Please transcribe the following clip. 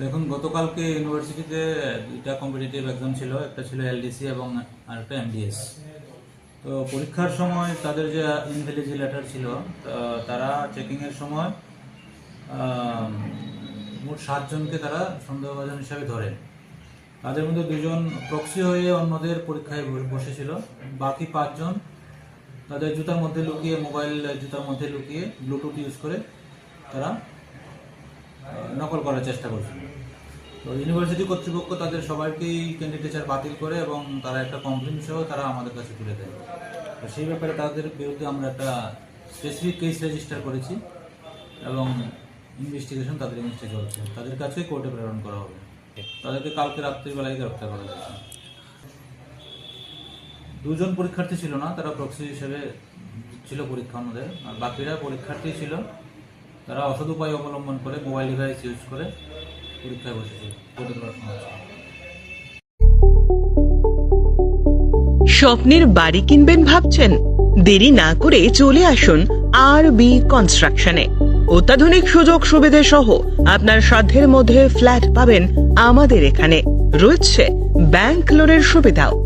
দেখুন, গতকালকে ইউনিভার্সিটিতে দুইটা কম্পিটিটিভ এক্সাম ছিল, একটা ছিল এলডিসি এবং আর আরেকটা এমডিএস তো পরীক্ষার সময় তাদের যে ইনভ্যালিজিলেটার ছিল তারা চেকিংয়ের সময় মোট সাতজনকে তারা সন্দেহভাজন হিসাবে ধরে তাদের মধ্যে দুজন প্রক্সি হয়ে অন্যদের পরীক্ষায় বসেছিল। বাকি পাঁচজন তাদের জুতার মধ্যে লুকিয়ে মোবাইল জুতার মধ্যে লুকিয়ে ব্লুটুথ ইউজ করে তারা নকল করার চেষ্টা করছিল তো ইউনিভার্সিটি কর্তৃপক্ষ তাদের সবাইকেই ক্যান্ডিডেচার বাতিল করে এবং তারা একটা কমপ্লেন সহ তারা আমাদের কাছে তুলে দেয়। তো সেই ব্যাপারে তাদের বিরুদ্ধে আমরা একটা স্পেসিফিক কেস রেজিস্টার করেছি এবং ইনভেস্টিগেশন তাদের ইনভেস্টি চলছে। তাদের কাছে কোর্টে প্রেরণ করা হবে। তাদেরকে কালকে রাত্রিবেলায় গ্রেপ্তার করা হয়েছে। দুজন পরীক্ষার্থী ছিল না, তারা প্রক্সি হিসেবে ছিল পরীক্ষা আমাদের আর বাকিরা পরীক্ষার্থী ছিল তারা অসৎ উপায় অবলম্বন করে মোবাইল ডিভাইস ইউজ করে পরীক্ষায় হয়েছে। স্বপ্নের বাড়ি কিনবেন ভাবছেন? দেরি না করে চলে আসুন আর বি কনস্ট্রাকশনে অত্যাধুনিক সুযোগ সুবিধে সহ আপনার সাধ্যের মধ্যে ফ্ল্যাট পাবেন আমাদের এখানে। রয়েছে ব্যাংক লোনের সুবিধাও।